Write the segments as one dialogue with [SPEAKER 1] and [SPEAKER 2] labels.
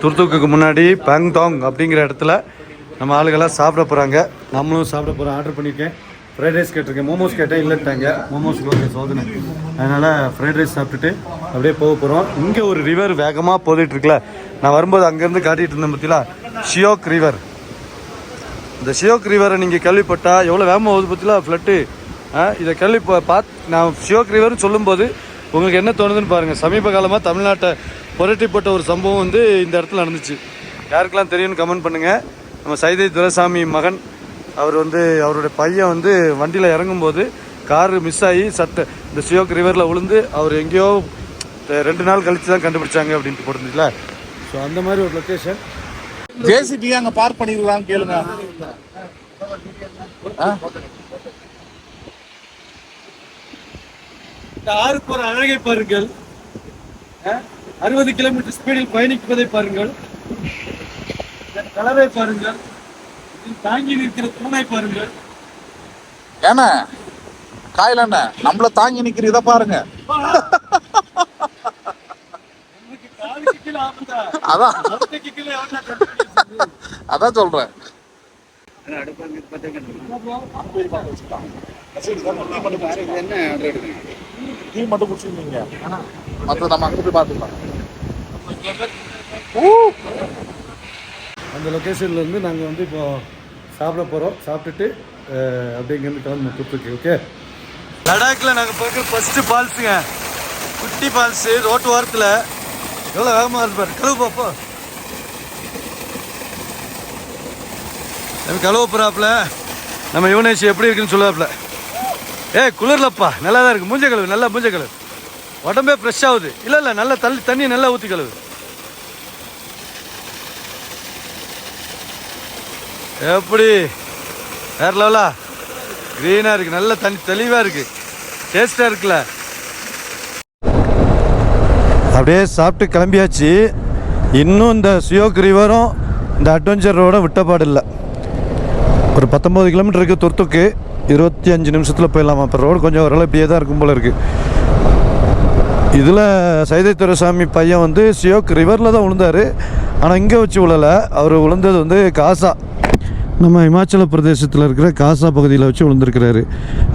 [SPEAKER 1] துர்துக்குக்கு முன்னாடி பேங்தாங் அப்படிங்கிற இடத்துல நம்ம ஆளுகள்லாம் சாப்பிட போகிறாங்க நம்மளும் சாப்பிட போகிறோம் ஆர்டர் பண்ணியிருக்கேன் ஃப்ரைட் ரைஸ் கேட்டிருக்கேன். மோமோஸ் கேட்டேன். இல்லைட்டாங்க மோமோஸ்க்கு ஒரு சோதனை. அதனால் ஃப்ரைட் ரைஸ் சாப்பிட்டுட்டு அப்படியே போக போகிறோம் இங்கே ஒரு ரிவர் வேகமாக போதிட்டு இருக்குல்ல. நான் வரும்போது அங்கேருந்து காட்டிகிட்டு இருந்தேன் பார்த்தீங்களா ஷியோக் ரிவர் இந்த ஷியோக் ரிவரை நீங்கள் கேள்விப்பட்டால் எவ்வளோ வேகமாக போகுது பார்த்தீங்களா ஃப்ளட்டு இதை கேள்வி பார்த்து நான் ஷியோக் ரிவர்னு சொல்லும்போது உங்களுக்கு என்ன தோணுதுன்னு பாருங்கள் சமீப காலமாக தமிழ்நாட்டை புரட்டிப்பட்ட ஒரு சம்பவம் வந்து இந்த இடத்துல நடந்துச்சு. யாருக்கெல்லாம் தெரியும்னு கமெண்ட் பண்ணுங்கள் நம்ம சைதை துரைசாமி மகன் அவர் வந்து அவருடைய பையன் வந்து வண்டியில் இறங்கும்போது காரு மிஸ் ஆகி சட்ட இந்த ஷியோக் ரிவரில் விழுந்து அவர் எங்கேயோ ரெண்டு நாள் கழித்து தான் கண்டுபிடிச்சாங்க அப்படின்ட்டு போட்டுருந்துச்சுல ஸோ அந்த மாதிரி ஒரு லொக்கேஷன்
[SPEAKER 2] ஜேசிபி அங்க பார்க் பண்ணிருக்கலாம்னு கேளுங்க?
[SPEAKER 1] இந்த ஆறு போற அழகை பாருங்கள். அறுபது கிலோமீட்டர் ஸ்பீடில் பயணிப்பதை பாருங்கள். இதன் கலரை பாருங்கள். இதில் தாங்கி நிற்கிற தூணை பாருங்கள்.
[SPEAKER 2] ஏண்ணே காயில என்ன? நம்மள தாங்கி நிக்கிற இதை பாருங்க. அதான்? அதான் சொல்றேன். டீ மட்டும் குடிச்சிருந்தீங்க. மற்ற நம்ம அங்க போய் பார்த்துக்கலாம்.
[SPEAKER 1] அந்த லொக்கேஷன்ல இருந்து நாங்கள் வந்து இப்போ சாப்பிட போகிறோம் சாப்பிட்டுட்டு இங்கேருந்து கிளம்பணும் தூத்துக்கு ஓகே லடாக்கில் நாங்கள் பார்க்குற ஃபஸ்ட்டு ஃபால்ஸுங்க குட்டி ஃபால்ஸு ரோட்டு ஓரத்தில். எவ்வளோ வேகமாக இருப்பார் கழுவு பாப்போ. நம்ம கழுவ போகிறாப்புல நம்ம யுவனேஷ் எப்படி இருக்குன்னு சொல்லுவாப்புல. ஏய் குளிர்லப்பா. நல்லா தான் இருக்குது மூஞ்ச கழுவு. நல்லா மூஞ்ச கழுவு. உடம்பே ஃப்ரெஷ் ஆகுது. இல்லை இல்லை. நல்லா தள்ளி தண்ணி நல்லா ஊற்றி கழுவு. எப்படி? வேற லெவலா? க்ரீனாக இருக்குது நல்ல தனி தெளிவாக இருக்குது டேஸ்ட்டாக இருக்குல்ல? அப்படியே சாப்பிட்டு கிளம்பியாச்சு. இன்னும் இந்த சுயோக் ரிவரும் இந்த அட்வென்ச்சர் ரோட விட்டப்பாடு இல்லை. ஒரு பத்தொம்போது கிலோமீட்டர் இருக்குது துர்த்துக்கு. இருபத்தி அஞ்சு நிமிஷத்தில் போயிடலாமா? இப்போ ரோடு கொஞ்சம் ஓரளவு இப்படியே தான் இருக்கும் போல் இருக்குது இதில் சைதை துரைசாமி பையன் வந்து சியோக் ரிவரில் தான் விழுந்தார் ஆனால் இங்கே வச்சு விழலை அவர் விழுந்தது வந்து காசா. நம்ம இமாச்சல பிரதேசத்தில் இருக்கிற காசா பகுதியில் வச்சு விழுந்திருக்கிறாரு.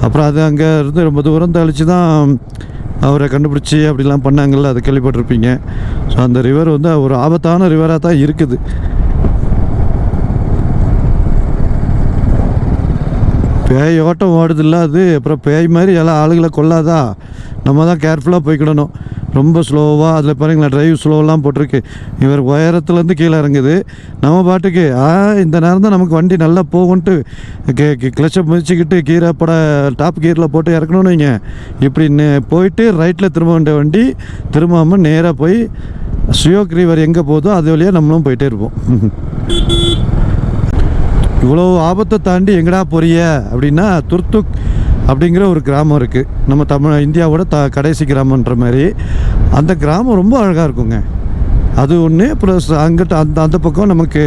[SPEAKER 1] அப்புறம் அது அங்கே இருந்து ரொம்ப தூரம் தழிச்சு தான் அவரை கண்டுபிடிச்சி அப்படிலாம் பண்ணாங்கள்ல அதை கேள்விப்பட்டிருப்பீங்க. ஸோ அந்த ரிவர் வந்து ஒரு ஆபத்தான ரிவராக தான் இருக்குது. பேய் ஓட்டம் ஓடுதில்ல அது அப்புறம் பேய் மாதிரி எல்லாம் ஆளுகளை கொல்லாதா நம்ம தான் கேர்ஃபுல்லாக போய்க்கிடணும். ரொம்ப ஸ்லோவாக அதில் பாருங்களேன் டிரைவ் ஸ்லோவெல்லாம் போட்டிருக்கு. இவர் உயரத்துலேருந்து கீழே இறங்குது. நம்ம பாட்டுக்கு ஆ இந்த நேரம் தான் நமக்கு வண்டி நல்லா போகும்ன்ட்டு கே கிளச்சை மிதிச்சுக்கிட்டு கீரை பட டாப் கீரில் போட்டு இறக்கணும்னு வைங்க. இப்படி போயிட்டு ரைட்டில் திரும்ப வேண்டிய வண்டி திரும்பாமல் நேராக போய் சுயோக்ரீவர் எங்கே போதோ அது வழியாக நம்மளும் போயிட்டே இருப்போம். இவ்வளோ ஆபத்தை தாண்டி எங்கடா போறிய அப்படின்னா துர்துக் அப்படிங்கிற ஒரு கிராமம் இருக்குது நம்ம தமிழ் இந்தியாவோட த கடைசி கிராமன்ற மாதிரி. அந்த கிராமம் ரொம்ப அழகாக இருக்குங்க. அது ஒன்று ப்ளஸ் அங்கிட்ட அந்த அந்த பக்கம் நமக்கு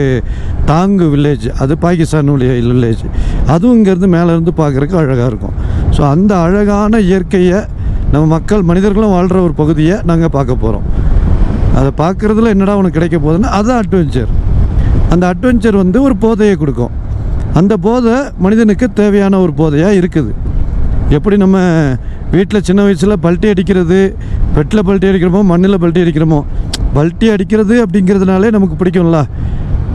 [SPEAKER 1] தாங்கு வில்லேஜ் அது பாகிஸ்தான் வில்லேஜ் அதுவும் இங்கேருந்து மேலேருந்து பார்க்குறக்கு அழகாக இருக்கும். ஸோ அந்த அழகான இயற்கையை நம்ம மக்கள் மனிதர்களும் வாழ்கிற ஒரு பகுதியை நாங்கள் பார்க்க போகிறோம் அதை பார்க்குறதுல என்னடா உனக்கு கிடைக்க போகுதுன்னா அதுதான் அட்வென்ச்சர் அந்த அட்வென்ச்சர் வந்து ஒரு போதையை கொடுக்கும். அந்த போதை மனிதனுக்கு தேவையான ஒரு போதையாக இருக்குது. எப்படி நம்ம வீட்டில் சின்ன வயசில் பல்ட்டி அடிக்கிறது பெட்டில் பல்ட்டி அடிக்கிறோமோ மண்ணில் பல்ட்டி அடிக்கிறோமோ பல்ட்டி அடிக்கிறது அப்படிங்கிறதுனாலே நமக்கு பிடிக்கும்ல.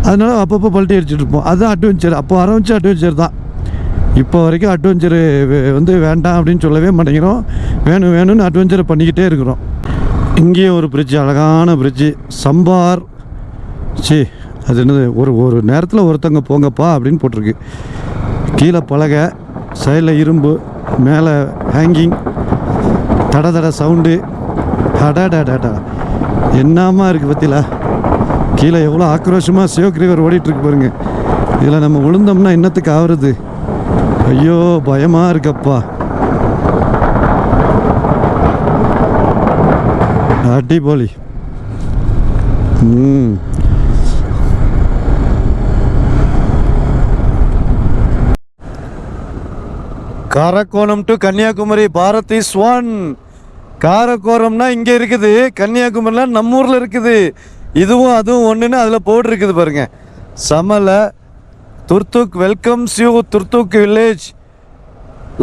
[SPEAKER 1] அதனால் அப்பப்போ பல்ட்டி அடிச்சுட்டு இருப்போம். அதுதான் அட்வென்ச்சர் அப்போ ஆரம்பித்து அட்வென்ச்சர் தான். இப்போ வரைக்கும் அட்வென்ச்சரு வந்து வேண்டாம் அப்படின்னு சொல்லவே மாட்டேங்கிறோம். வேணும் வேணும்னு அட்வென்ச்சர் பண்ணிக்கிட்டே இருக்கிறோம். இங்கேயும் ஒரு பிரிட்ஜு அழகான பிரிட்ஜு சம்பார். சி அது என்னது? ஒரு ஒரு நேரத்தில் ஒருத்தங்க போங்கப்பா அப்படின்னு போட்டிருக்கு. கீழே பலகை சைடில் இரும்பு. மேலே ஹேங்கிங் தட தட சவுண்டு அடாடாடாடா என்னமா இருக்குது பத்தில கீழே எவ்வளோ ஆக்ரோஷமாக சிவகிரிவர் ஓடிட்டுருக்கு பாருங்க. இதில் நம்ம விழுந்தோம்னா என்னத்துக்கு ஆகுறது ஐயோ பயமாக இருக்கப்பா. அடிபொலி ம். Karakoram to Kanyakumari Bharat is one காரக்கோரம்னா இங்கே இருக்குது. கன்னியாகுமரியில் நம்ம ஊரில் இருக்குது. இதுவும் அதுவும் ஒன்றுன்னு அதில் போட்டிருக்குது பாருங்கள் சமல Turtuk welcomes you Turtuk village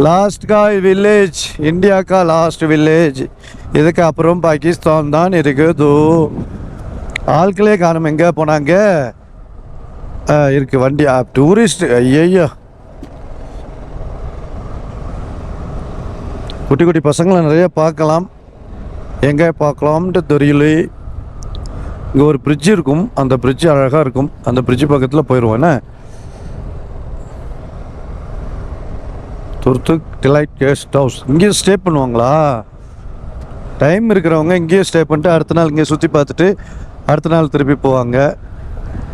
[SPEAKER 1] last கா வில்லேஜ் இந்தியா கா லாஸ்ட் வில்லேஜ் இதுக்கு அப்புறம் பாகிஸ்தான் தான் இருக்குது. ஆட்களே காணும் எங்கே போனாங்க? ஆ, வண்டி. டூரிஸ்ட் ஐயய்யோ குட்டி குட்டி பசங்களை நிறைய பார்க்கலாம். எங்கே பார்க்கலாம்ன்ட்டு தெரியல. இங்கே ஒரு பிரிட்ஜ் இருக்கும். அந்த பிரிட்ஜ் அழகாக இருக்கும். அந்த பிரிட்ஜ் பக்கத்தில் போயிடுவோம். என்ன? துர்த்துக் டிலைட் கெஸ்ட் ஹவுஸ் இங்கேயே ஸ்டே பண்ணுவாங்களா? டைம் இருக்கிறவங்க இங்கேயே ஸ்டே பண்ணிட்டு அடுத்த நாள் இங்கே சுற்றி பார்த்துட்டு அடுத்த நாள் திருப்பி போவாங்க.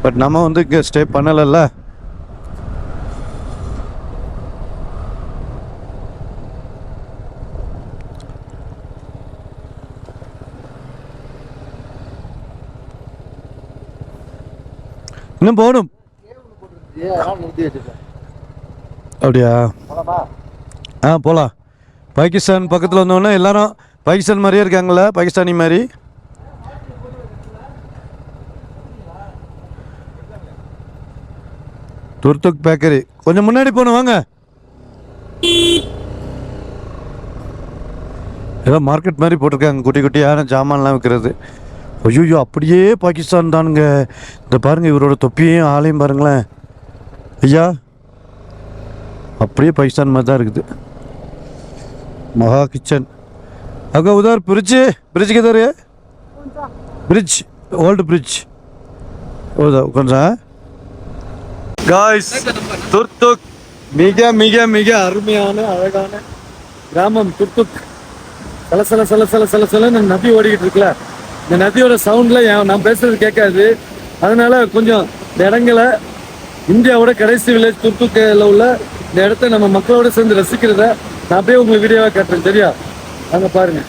[SPEAKER 1] பட் நம்ம வந்து இங்கே ஸ்டே பண்ணலைல்ல. இன்னும் போகணும். அப்படியா? ஆ போகலாம் பாகிஸ்தான் பக்கத்தில் வந்தோடனே எல்லாரும் பாகிஸ்தான் மாதிரியே இருக்காங்களா பாகிஸ்தானி மாதிரி? துர்துக் பேக்கரி. கொஞ்சம் முன்னாடி போகணும் வாங்க. ஏதோ மார்க்கெட் மாதிரி போட்டிருக்காங்க குட்டி குட்டியான ஜாமான்லாம் விற்கிறது ஐயோ அப்படியே பாகிஸ்தான் தானுங்க இந்த பாருங்கள் இவரோட தொப்பியையும் ஆலையும் பாருங்களேன். ஐயா அப்படியே பாகிஸ்தான் மாதிரி தான் இருக்குது. மகா கிச்சன். அக்கா உதார் பிரிட்ஜு பிரிட்ஜ் கிதர் பிரிட்ஜ் ஓல்டு பிரிட்ஜ் ஓதா உட்காந்துரா காய்ஸ் துர்துக் மிக மிக மிக அருமையான அழகான கிராமம் துர்த்துக் சல சில சல சில சல சலன்னு நபி ஓடிக்கிட்டு இருக்கல இந்த நதியோட சவுண்ட்ல நான் பேசுறது கேட்காது. அதனால கொஞ்சம் இந்த இடங்களை இந்தியாவோட கடைசி வில்லேஜ் துர்துக்கில் உள்ள இந்த இடத்த நம்ம மக்களோட சேர்ந்து ரசிக்கிறத நான் அப்படியே உங்களுக்கு வீடியோவாக காட்டுறேன். சரியா? அங்க பாருங்க.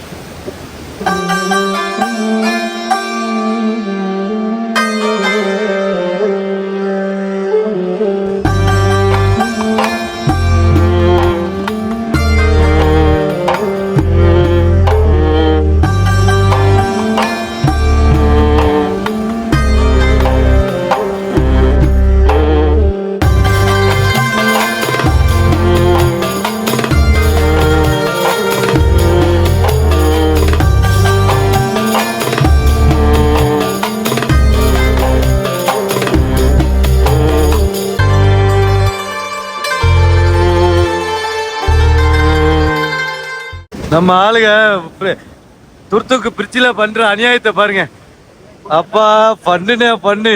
[SPEAKER 1] நம்ம ஆளுங்க துர்த்துக்கு துர்துக்கு பிரிட்ஜில் பண்ற அநியாயத்தை பாருங்க. அப்பா பண்ணுனே பண்ணு.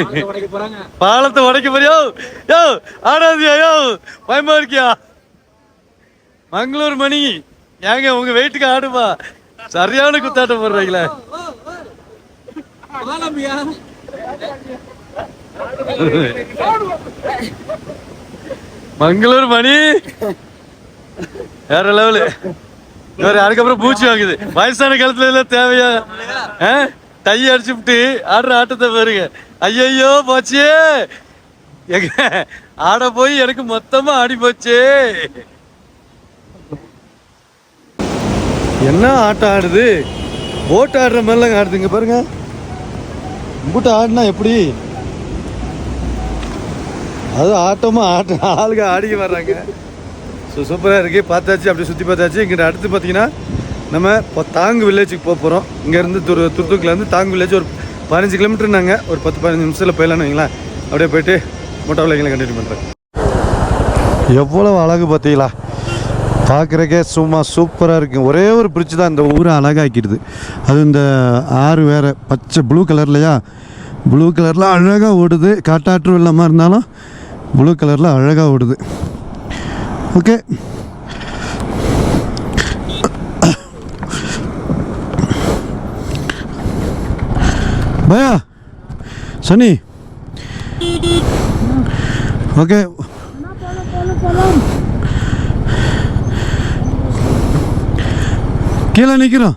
[SPEAKER 1] பாலத்தை உடைக்க போறியோ? யோ ஆடாதியா யோ பயமா இருக்கியா? மங்களூர் மணி ஏங்க உங்க வெயிட்டுக்கு ஆடுமா? சரியான குத்தாட்டம் போடுறீங்களே. மங்களூர் மணி வேற லெவலு. அதுக்கப்புறம் பூச்சி வாங்குது. வயசான காலத்துல எல்லாம் தேவையா? ஆ? டை அடிச்சுட்டு ஆடுற ஆட்டத்தை பாருங்க. ஐயையோ போச்சே. எங்க? ஆட போய் எனக்கு மொத்தமா ஆடி போச்சே. என்ன ஆட்டம் ஆடுது? போட் ஆடுற மாதிரிலாம் ஆடுதுங்க பாருங்க. போட்டு ஆடினா எப்படி? அது ஆட்டமா? ஆட்ட ஆளுங்க ஆடிக்க வர்றாங்க. ஸோ சூப்பராக இருக்குது பார்த்தாச்சு அப்படி சுற்றி பார்த்தாச்சு. இங்கிட்ட அடுத்து பார்த்தீங்கன்னா நம்ம இப்போ தாங்கு வில்லேஜுக்கு போக போகிறோம் இங்கேருந்து துரு துருத்துக்கிலேருந்து தாங்கு வில்லேஜ் ஒரு பதினஞ்சு கிலோமீட்டர்னாங்க ஒரு பத்து பதினஞ்சு நிமிஷத்தில் போயிடலான்னு வைங்களேன். அப்படியே போயிட்டு மொட்டை எங்களை கண்டினியூ பண்ணுறேன் எவ்வளோ அழகு பார்த்தீங்களா? பார்க்குறக்கே சும்மா சூப்பராக இருக்கும் ஒரே ஒரு பிரிட்ஜ் தான் இந்த ஊரை அழகாக்கிடுது. அது இந்த ஆறு வேறு பச்சை ப்ளூ கலர்லையா ப்ளூ கலரில் அழகாக ஓடுது. காட்டாற்று வெள்ளமாக இருந்தாலும் ப்ளூ கலரில் அழகாக ஓடுது. ஓகே. பயா சனி. ஓகே. கீழே நிற்கிறோம்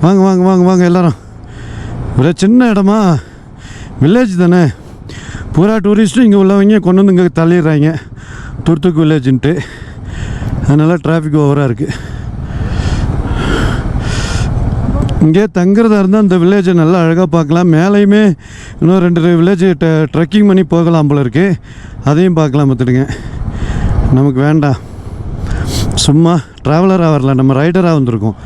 [SPEAKER 1] வாங்க வாங்க வாங்க வாங்க எல்லாரும். ஒரே சின்ன இடமா? வில்லேஜ் தானே? பூரா டூரிஸ்ட்டும் இங்கே உள்ளவங்க கொண்டு வந்து இங்கே தள்ளிடுறாங்க. துர்த்துக்கு வில்லேஜ்ன்ட்டு. அதனால் டிராஃபிக் ஓவராக இருக்குது இங்கே தங்குறதா இருந்தால் அந்த வில்லேஜை நல்லா அழகாக பார்க்கலாம். மேலேயுமே இன்னும் ரெண்டு வில்லேஜ் ட்ரெக்கிங் பண்ணி போகலாம் போல இருக்குது அதையும் பார்க்கலாம் பார்த்துடுங்க. நமக்கு வேண்டாம் சும்மா ட்ராவலராக வரல. நம்ம ரைடராக வந்திருக்கோம்.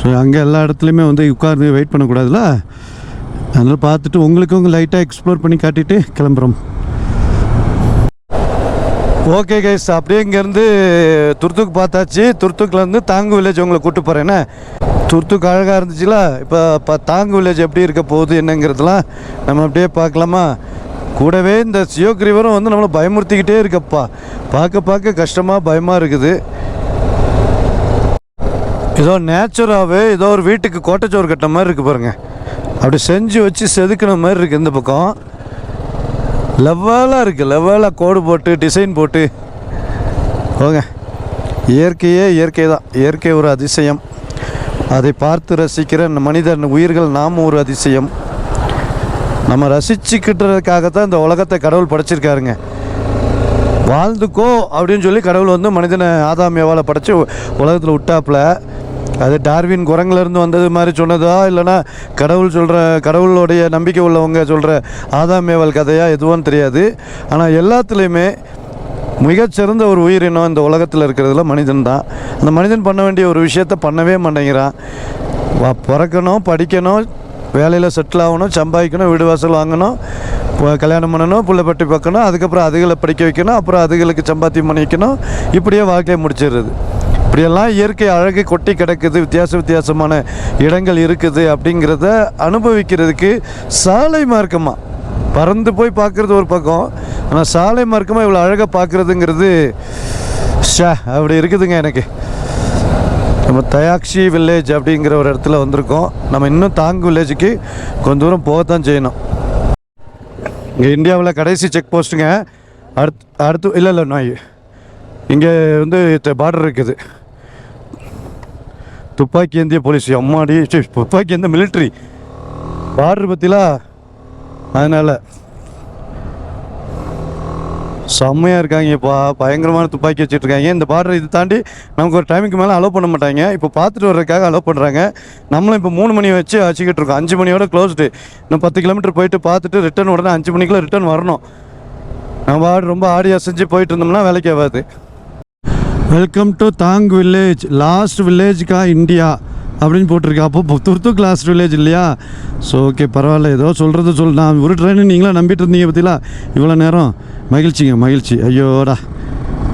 [SPEAKER 1] ஸோ அங்கே எல்லா இடத்துலையுமே வந்து உட்கார்ந்து வெயிட் பண்ணக்கூடாதுல்ல அதனால் பார்த்துட்டு உங்களுக்கும் உங்கள் லைட்டாக எக்ஸ்ப்ளோர் பண்ணி காட்டிட்டு கிளம்புறோம். ஓகே கைஸ் அப்படியே இங்கேருந்து துர்த்துக்கு பார்த்தாச்சு. துர்த்துக்குலேருந்து தாங்கு வில்லேஜ் உங்களை கூப்பிட்டு போகிறேன்னா துர்த்துக்கு அழகாக இருந்துச்சுல? இப்போ இப்போ தாங்கு வில்லேஜ் எப்படி இருக்க போகுது என்னங்கிறதுலாம் நம்ம அப்படியே பார்க்கலாமா? கூடவே இந்த சியோக் ரிவரும் வந்து நம்மளை பயமுறுத்திக்கிட்டே இருக்கப்பா. பார்க்க பார்க்க கஷ்டமாக பயமாக இருக்குது. ஏதோ நேச்சுராகவே ஏதோ ஒரு வீட்டுக்கு கோட்டைச்சோறு கட்ட மாதிரி இருக்குது பாருங்கள் அப்படி செஞ்சு வச்சு செதுக்கின மாதிரி இருக்குது இந்த பக்கம். லெவலாக இருக்குது லெவலாக கோடு போட்டு டிசைன் போட்டு. போங்க. இயற்கையே இயற்கை தான் இயற்கை ஒரு அதிசயம். அதை பார்த்து ரசிக்கிற இந்த மனிதன் உயிர்கள் நாம் ஒரு அதிசயம். நம்ம ரசிச்சுக்கிட்டதுக்காக தான் இந்த உலகத்தை கடவுள் படைச்சிருக்காருங்க. வாழ்ந்துக்கோ அப்படின்னு சொல்லி கடவுள் வந்து மனிதனை ஆதாமியாவால் படைச்சி உலகத்தில் விட்டாப்புல. அது டார்வின் குரங்குலேருந்து வந்தது மாதிரி சொன்னதா? இல்லைனா கடவுள் சொல்கிற கடவுளுடைய நம்பிக்கை உள்ளவங்க சொல்கிற ஆதாமேவல் கதையாக எதுவும் தெரியாது. ஆனால் எல்லாத்துலேயுமே மிகச்சிறந்த ஒரு உயிரினம் இந்த உலகத்தில் இருக்கிறதுல மனிதன் தான். அந்த மனிதன் பண்ண வேண்டிய ஒரு விஷயத்த பண்ணவே மாட்டேங்கிறான். பிறக்கணும் படிக்கணும் வேலையில் செட்டில் ஆகணும் சம்பாதிக்கணும் வீடு வாசல் வாங்கணும் இப்போ கல்யாணம் பண்ணணும் புள்ள பட்டி பார்க்கணும் அதுக்கப்புறம் அதுகளை படிக்க வைக்கணும் அப்புறம் அதுகளுக்கு சம்பாத்தியம் பண்ணி வைக்கணும். இப்படியே வாழ்க்கையை முடிச்சிடுறது. இப்படியெல்லாம் இயற்கை அழகு கொட்டி கிடக்குது வித்தியாச வித்தியாசமான இடங்கள் இருக்குது அப்படிங்கிறத அனுபவிக்கிறதுக்கு சாலை மார்க்கமாக பறந்து போய் பார்க்குறது ஒரு பக்கம் ஆனால் சாலை மார்க்கமாக இவ்வளோ அழகாக பார்க்குறதுங்கிறது ஷா அப்படி இருக்குதுங்க எனக்கு. நம்ம தயாக்ஷி வில்லேஜ் அப்படிங்கிற ஒரு இடத்துல வந்திருக்கோம். நம்ம இன்னும் தாங்கு வில்லேஜுக்கு கொஞ்சம் தூரம் போகத்தான் செய்யணும். இங்கே இந்தியாவில் கடைசி செக் போஸ்ட்டுங்க அடுத்து அடுத்து இல்லை இல்லை நான் இங்கே வந்து பார்டர் இருக்குது. துப்பாக்கி ஏந்திய போலீஸ் அம்மாடி துப்பாக்கி ஏந்த மிலிட்ரி பார்டர் பற்றிலா அதனால். செம்மையாக இருக்காங்கப்பா. பயங்கரமான துப்பாக்கி வச்சுட்ருக்காங்க. இந்த பார்டர் இது தாண்டி நமக்கு ஒரு டைமுக்கு மேலே அலோவ் பண்ண மாட்டாங்க. இப்போ பார்த்துட்டு வர்றதுக்காக அலோவ் பண்ணுறாங்க நம்மளும் இப்போ மூணு மணி வச்சு வச்சுக்கிட்டு இருக்கோம். அஞ்சு மணியோட க்ளோஸ்டு இன்னும் பத்து கிலோமீட்டர் போயிட்டு பார்த்துட்டு ரிட்டர்ன் உடனே அஞ்சு மணிக்குள்ளே ரிட்டர்ன் வரணும். நம்ம ஆடு ரொம்ப ஆடி அசைஞ்சு போயிட்டு இருந்தோம்னா வேலைக்கு ஆகாது. Welcome to Thang village last வில்லேஜ்க்கா India அப்படின்னு போட்டிருக்கா. அப்போ துர்த்துக் லாஸ்ட் வில்லேஜ் இல்லையா? ஸோ ஓகே பரவாயில்ல. ஏதோ சொல்கிறது சொல் நான் ஒரு ட்ரெயின் நீங்களாம் நம்பிட்டு இருந்தீங்க பற்றிலா இவ்வளோ நேரம். மகிழ்ச்சிங்க மகிழ்ச்சி. ஐயோடா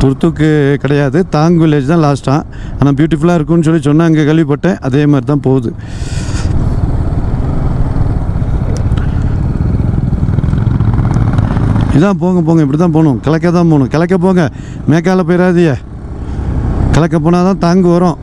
[SPEAKER 1] துர்த்துக்கு கிடையாது. தாங் வில்லேஜ் தான் லாஸ்ட்டாக ஆனால் பியூட்டிஃபுல்லாக இருக்கும்னு சொல்லி சொன்னாங்க கேள்விப்பட்டேன். அதே மாதிரி தான் போகுது. இதான் போங்க போங்க. இப்படி தான் போகணும். கிழக்க தான் போகணும். கிழக்க போங்க. மேக்கால போயிடாதியே கலக்க போனால் தான் தாங்கு வரும்.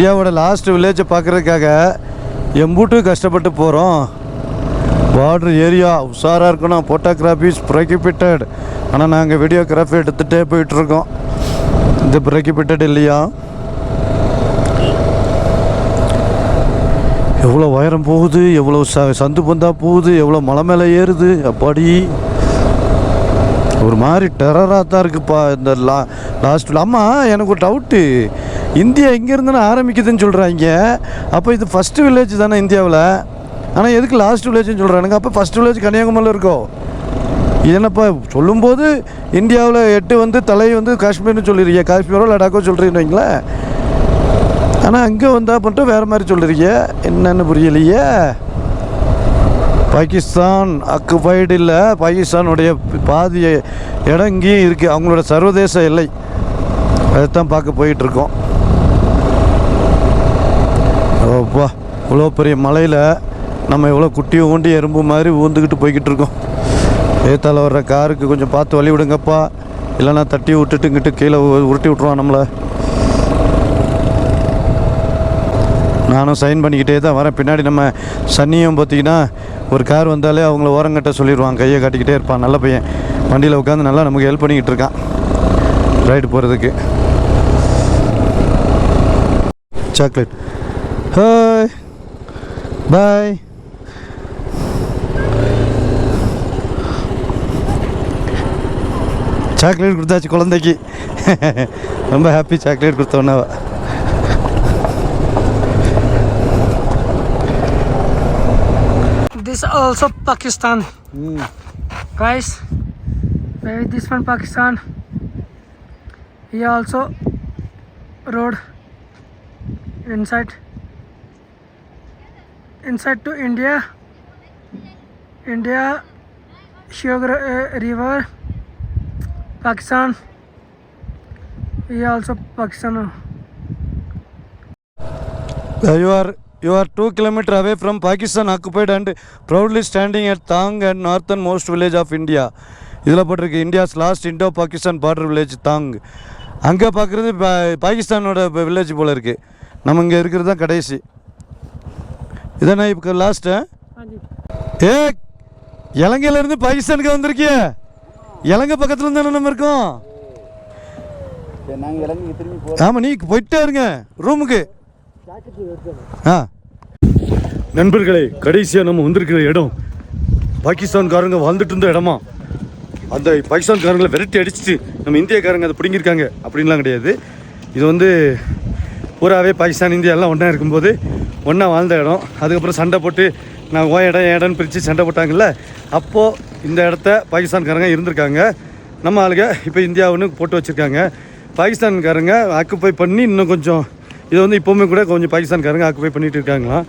[SPEAKER 1] இந்தியாவோட லாஸ்ட் வில்லேஜை பார்க்குறதுக்காக எம்பூட்டு கஷ்டப்பட்டு போகிறோம் பார்டர் ஏரியா உஷாராக இருக்கணும். ஃபோட்டோகிராஃபிஸ் ப்ரொகிபிட்டட் ஆனால் நாங்கள் வீடியோகிராஃபி எடுத்துகிட்டே போயிட்டுருக்கோம். இது ப்ரொகிபிட்டட் இல்லையா? எவ்வளோ உயரம் போகுது எவ்வளோ ச சந்து பந்தா போகுது எவ்வளோ மலை மேலே ஏறுது அப்பாடி. ஒரு மாதிரி டெரராக தான் இருக்குப்பா இந்த லா. லாஸ்ட்டில் ஆமாம் எனக்கு ஒரு டவுட்டு இந்தியா இங்கேருந்துன்னு ஆரம்பிக்குதுன்னு சொல்கிறாங்க அப்போ இது ஃபஸ்ட்டு வில்லேஜ் தானே இந்தியாவில்? ஆனால் எதுக்கு லாஸ்ட் வில்லேஜ்னு சொல்கிறானுங்க அப்போ ஃபஸ்ட் வில்லேஜ் கன்னியாகுமரியில் இருக்கோ இது என்னப்பா சொல்லும்போது இந்தியாவில் எட்டு வந்து தலை வந்து காஷ்மீர்னு சொல்லிருக்கீங்க. காஷ்மீரோ லடாக்கோ சொல்கிறீங்கன்னு வைங்களேன். ஆனால் அங்கே வந்தால் மட்டும் வேறு மாதிரி சொல்கிறீங்க என்னென்னு புரியலையே. பாகிஸ்தான் அக்குபைடு இல்லை. பாகிஸ்தானுடைய பாதி இடம் இங்கேயும் இருக்குது அவங்களோட சர்வதேச எல்லை. அதைத்தான் பார்க்க போயிட்டுருக்கோம். ஓப்பா இவ்வளோ பெரிய மலையில் நம்ம எவ்வளோ குட்டியை ஊண்டி எறும்பு மாதிரி ஊந்துக்கிட்டு போய்கிட்டு இருக்கோம் ஏத்தால வர்ற காருக்கு கொஞ்சம் பார்த்து வழி விடுங்கப்பா. இல்லைன்னா தட்டி விட்டுட்டு இங்கிட்டு கீழே உருட்டி விட்ருவான் நம்மளை. நானும் சைன் பண்ணிக்கிட்டே தான் வரேன். பின்னாடி நம்ம சன்னியும் பார்த்தீங்கன்னா ஒரு கார் வந்தாலே அவங்கள ஓரங்கட்ட சொல்லிடுவான் கையை காட்டிக்கிட்டே இருப்பான். நல்ல பையன். வண்டியில் உட்காந்து நல்லா நமக்கு ஹெல்ப் பண்ணிக்கிட்டு இருக்கான். ரைடு போகிறதுக்கு சாக்லேட் ஹாய் பாய் சாக்லேட் கொடுத்தாச்சு குழந்தைக்கு. ரொம்ப ஹாப்பி சாக்லேட் கொடுத்தோன்னே
[SPEAKER 3] This also Pakistan. Guys, maybe this one Pakistan. Here also road inside inside to India. India Sugar uh, River. Pakistan. Here also Pakistan.
[SPEAKER 1] Uh, you are you are two kilometer away from Pakistan occupied and proudly standing at Tang and northernmost village of India. இதில் போட்டிருக்கு India's last Indo Pakistan border village Thang அங்கே பார்க்குறது பாகிஸ்தானோட village போல் இருக்குது நம்ம இங்கே இருக்கிறது தான் கடைசி. இதானே இப்போ லாஸ்ட்டு ஏ இலங்கையிலேருந்து பாகிஸ்தானுக்கு வந்திருக்கிய. இலங்கை பக்கத்தில் தானே நம்ம இருக்கோம். ஆமாம் நீ போயிட்டே இருங்க. ரூமுக்கு ஆ. நண்பர்களே கடைசியாக நம்ம வந்திருக்கிற இடம் பாகிஸ்தான்காரங்க வாழ்ந்துட்டு இருந்த இடமா? அந்த பாகிஸ்தான்காரங்களை விரட்டி அடிச்சுட்டு நம்ம இந்தியக்காரங்க அதை பிடுங்கியிருக்காங்க. அப்படின்லாம் கிடையாது. இது வந்து பூராவே பாகிஸ்தான் இந்தியா எல்லாம் ஒன்றா இருக்கும்போது ஒன்றா வாழ்ந்த இடம். அதுக்கப்புறம் சண்டை போட்டு நான் ஓ இடம் இடம்னு பிரித்து சண்டை போட்டாங்கல்ல அப்போது இந்த இடத்த பாகிஸ்தான்காரங்க இருந்திருக்காங்க. நம்ம ஆளுங்க இப்போ இந்தியாவுன்னு போட்டு வச்சுருக்காங்க. பாகிஸ்தான்காரங்க ஆக்குப்பை பண்ணி இன்னும் கொஞ்சம் இதை வந்து இப்போவுமே கூட கொஞ்சம் பாகிஸ்தான்காரங்க ஆக்குப்பை பண்ணிட்டு இருக்காங்களாம்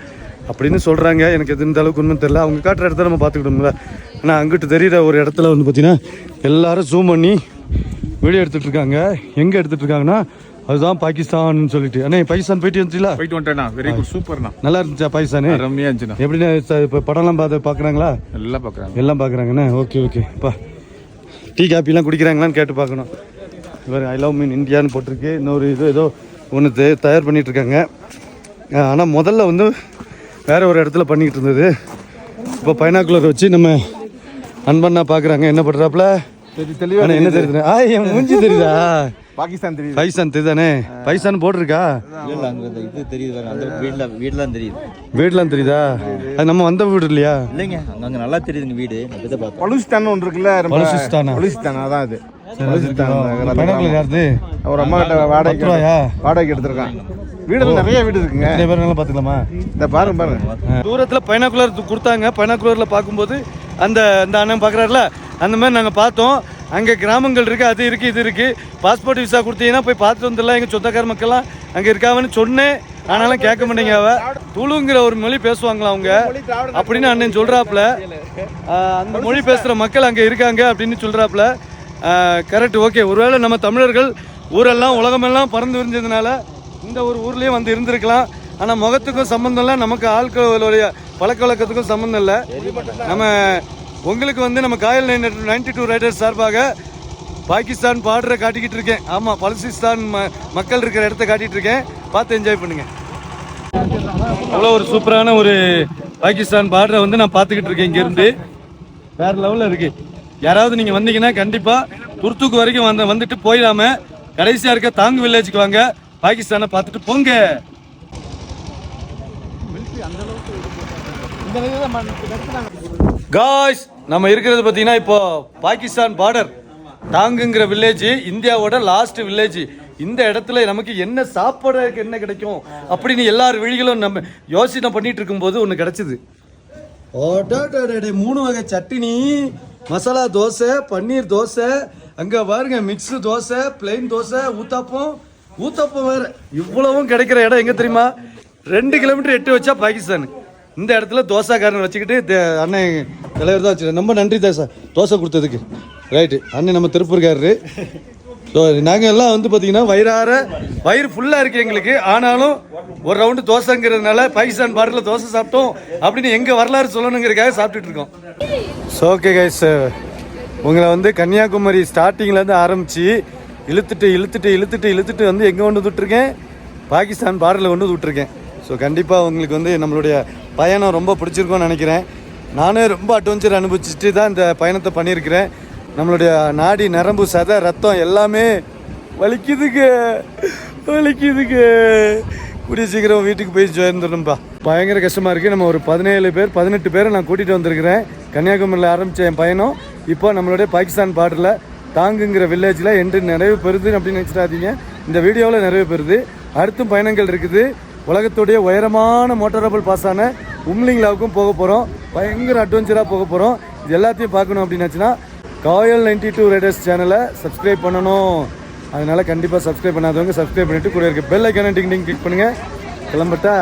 [SPEAKER 1] அப்படின்னு சொல்கிறாங்க எனக்கு இது இந்த அளவுக்கு உண்மை தெரியல. அவங்க காட்டுற இடத்த நம்ம பார்த்துக்கிட்டோம்ல. ஆனால் அங்கிட்டு தெரிகிற ஒரு இடத்துல வந்து பார்த்தீங்கன்னா எல்லாரும் ஜூம் பண்ணி வீடியோ எடுத்துகிட்டு இருக்காங்க. எங்கே எடுத்துகிட்டு இருக்காங்கன்னா அதுதான் பாகிஸ்தான் சொல்லிட்டு. அண்ணே பாகிஸ்தான் போயிட்டு வந்துச்சுல
[SPEAKER 2] போயிட்டு வந்துட்டேண்ணா. வெரி குட் சூப்பர்ண்ணா
[SPEAKER 1] நல்லா இருந்துச்சா பாகிஸ்தானு?
[SPEAKER 2] ரம்மியா இருந்துச்சுண்ணா.
[SPEAKER 1] எப்படின்னா இப்போ படம்லாம் பார்த்து பார்க்குறாங்களா?
[SPEAKER 2] எல்லாம் பார்க்குறாங்க.
[SPEAKER 1] எல்லாம் பார்க்குறாங்கண்ணே. Okay okay. பா. டீ காப்பிலாம் குடிக்கிறாங்களான்னு கேட்டு பார்க்கணும். இவர் ஐ லவ் மீன் இந்தியான்னு போட்டிருக்கு. இன்னொரு இது ஏதோ ஒன்று தயார் பண்ணிட்டு இருக்காங்க ஆனால் முதல்ல வந்து வேற ஒரு இடத்துல பண்ணிக்கிட்டு இருந்தது. இப்போ பைனாக்குலர் வச்சு நம்ம அன்பண்ணா பார்க்குறாங்க என்ன பண்ணுறாப்புல அண்ணா, என்ன தெரியுது. ஆ என் மூஞ்சி தெரியுதா?
[SPEAKER 4] பாகிஸ்தான் தெரியுது.
[SPEAKER 1] பைசான் தெரியுதானே பைசான் போட்டிருக்கா?
[SPEAKER 4] இல்லை அங்கே அந்த இது தெரியுது அந்த வீட்டில் வீடெலாம் தெரியுது.
[SPEAKER 1] வீடெலாம் தெரியுதா? அது நம்ம வந்த வீடு இல்லையா?
[SPEAKER 4] இல்லைங்க. அங்கே நல்லா தெரியுதுங்க வீடு.
[SPEAKER 5] பலுசிஸ்தான் ஒன்று இருக்குல்ல ரொம்ப
[SPEAKER 1] பலுசிஸ்தானா?
[SPEAKER 5] பலுசிஸ்தான்? அதான் அது. ஒரு அம்மா கிட்ட
[SPEAKER 1] ரூபாயா?
[SPEAKER 5] வாடகைக்கு எடுத்திருக்கான். வீடு நிறைய வீடு இருக்குங்க.
[SPEAKER 1] நிறைய பேர் நல்லா பார்த்துக்கலாமா?
[SPEAKER 5] இந்த பாருங்க பாருங்க.
[SPEAKER 1] தூரத்தில் பைனாக்குலர் கொடுத்தாங்க. பைனாக்குலரில் பார்க்கும்போது அந்த அந்த அண்ணன் பார்க்குறாருல அந்த மாதிரி நாங்கள் பார்த்தோம். அங்கே கிராமங்கள் இருக்குது அது இருக்குது இது இருக்குது பாஸ்போர்ட் விசா கொடுத்தீங்கன்னா போய் பார்த்துட்டு வந்துடலாம். எங்கள் சொந்தக்கார மக்கள்லாம் அங்கே இருக்காவன்னு சொன்னேன். ஆனாலும் கேட்க மாட்டேங்க அவ. துளுங்கிற ஒரு மொழி பேசுவாங்களா அவங்க? அப்படின்னு அண்ணன் சொல்கிறாப்புல அந்த மொழி பேசுகிற மக்கள் அங்கே இருக்காங்க அப்படின்னு சொல்கிறாப்புல கரெக்ட் ஓகே ஒருவேளை நம்ம தமிழர்கள் ஊரெல்லாம் உலகமெல்லாம் பறந்து விரிஞ்சதுனால இந்த ஒரு ஊர்லேயும் வந்து இருந்திருக்கலாம். ஆனால் முகத்துக்கும் சம்மந்தம் இல்லை நமக்கு ஆட்களுடைய பழக்க வழக்கத்துக்கும் சம்மந்தம் இல்லை. நம்ம உங்களுக்கு வந்து நம்ம காயல் நைன்டி டூ ரைடர்ஸ் சார்பாக பாகிஸ்தான் பாடுற காட்டிக்கிட்டு இருக்கேன். ஆமாம் பலசிஸ்தான் ம மக்கள் இருக்கிற இடத்த காட்டிகிட்டு இருக்கேன். பார்த்து என்ஜாய் பண்ணுங்க. அவ்வளோ ஒரு சூப்பரான ஒரு பாகிஸ்தான் பார்டரை வந்து நான் பார்த்துக்கிட்டு இருக்கேன் இங்கேருந்து. வேறு லெவலில் இருக்குது யாராவது நீங்கள் வந்தீங்கன்னா கண்டிப்பாக துர்த்துக்கு வரைக்கும் வந்து வந்துட்டு போயிடாம கடைசியாக இருக்க தாங்கு வில்லேஜுக்கு வாங்க. பாகிஸ்தானை பார்த்துட்டு போங்க. காய்ஸ் நம்ம இருக்கிறது பார்த்தீங்கன்னா இப்போ பாகிஸ்தான் பார்டர் தாங்குங்கிற வில்லேஜ் இந்தியாவோட லாஸ்ட் வில்லேஜ் இந்த இடத்துல நமக்கு என்ன சாப்பாடுக்கு என்ன கிடைக்கும்? அப்படின்னு எல்லார் விழிகளும் நம்ம யோசனை பண்ணிட்டு இருக்கும்போது ஒன்று கிடைச்சிது. Oh, மூணு வகை சட்னி மசாலா தோசை பன்னீர் தோசை அங்கே பாருங்க மிக்ஸு தோசை பிளெயின் தோசை ஊத்தாப்பம். ஊத்தாப்பம் வேறு இவ்வளவும் கிடைக்கிற இடம் எங்கே தெரியுமா? ரெண்டு கிலோமீட்டர் எட்டு வச்சா பாகிஸ்தான். இந்த இடத்துல தோசைக்காரன் வச்சுக்கிட்டு அண்ணன் தலைவர் தான் வச்சுருக்கேன் ரொம்ப நன்றி தோசை தோசை கொடுத்ததுக்கு. ரைட்டு அண்ணன் நம்ம திருப்பூர்காரரு. ஸோ நாங்கள் எல்லாம் வந்து பார்த்தீங்கன்னா வயிறார வயிறு ஃபுல்லாக இருக்குது எங்களுக்கு. ஆனாலும் ஒரு ரவுண்டு தோசைங்கிறதுனால பாகிஸ்தான் பாட்டில் தோசை சாப்பிட்டோம் அப்படின்னு எங்கள் வரலாறு சொல்லணுங்கிறதுக்காக சாப்பிட்டுட்டு இருக்கோம். ஸோ ஓகே கைஸ் உங்களை வந்து கன்னியாகுமரி ஸ்டார்டிங்லேருந்து ஆரம்பித்து இழுத்துட்டு இழுத்துட்டு இழுத்துட்டு இழுத்துட்டு வந்து எங்கே கொண்டு விட்டுருக்கேன்? பாகிஸ்தான் பார்டரில் கொண்டு விட்டுருக்கேன். ஸோ கண்டிப்பாக உங்களுக்கு வந்து நம்மளுடைய பயணம் ரொம்ப பிடிச்சிருக்கோன்னு நினைக்கிறேன். நானே ரொம்ப அட்வென்ச்சர் அனுபவிச்சுட்டு தான் இந்த பயணத்தை பண்ணியிருக்கிறேன். நம்மளுடைய நாடி நரம்பு சத ரத்தம் எல்லாமே வலிக்குதுக்கு வலிக்குதுக்கு கூடிய சீக்கிரம் வீட்டுக்கு போய் சேர்ந்துடணும்ப்பா பயங்கர கஷ்டமாக இருக்குது நம்ம ஒரு பதினேழு பேர் பதினெட்டு பேரை நான் கூட்டிகிட்டு வந்திருக்கிறேன். கன்னியாகுமரியில் ஆரம்பித்த என் பயணம். இப்போ நம்மளுடைய பாகிஸ்தான் பார்டரில் தாங்குங்கிற வில்லேஜில் என்று நிறைவு பெறுது அப்படின்னு நினச்சிடாதீங்க. இந்த வீடியோவில் நிறைவு பெறுது. அடுத்தும் பயணங்கள் இருக்குது. உலகத்துடைய உயரமான மோட்டரபிள் பாஸான உம்லிங்லாவுக்கும் போக போகிறோம் பயங்கர அட்வென்ச்சராக போக போகிறோம் இது எல்லாத்தையும் பார்க்கணும் அப்படின்னாச்சுன்னா காயல் நைன்டி டூ ரேடர்ஸ் சேனலை சப்ஸ்கிரைப் பண்ணணும். அதனால கண்டிப்பாக சப்ஸ்கிரைப் பண்ணாதவங்க சப்ஸ்கிரைப் பண்ணிட்டு கூட இருக்க பெல் ஐக்கான டிங் டிங் கிளிக் பண்ணுங்க. கிளம்பட்டா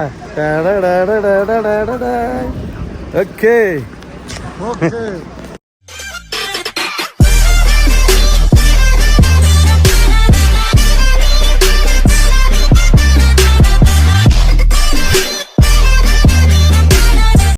[SPEAKER 1] ஓகே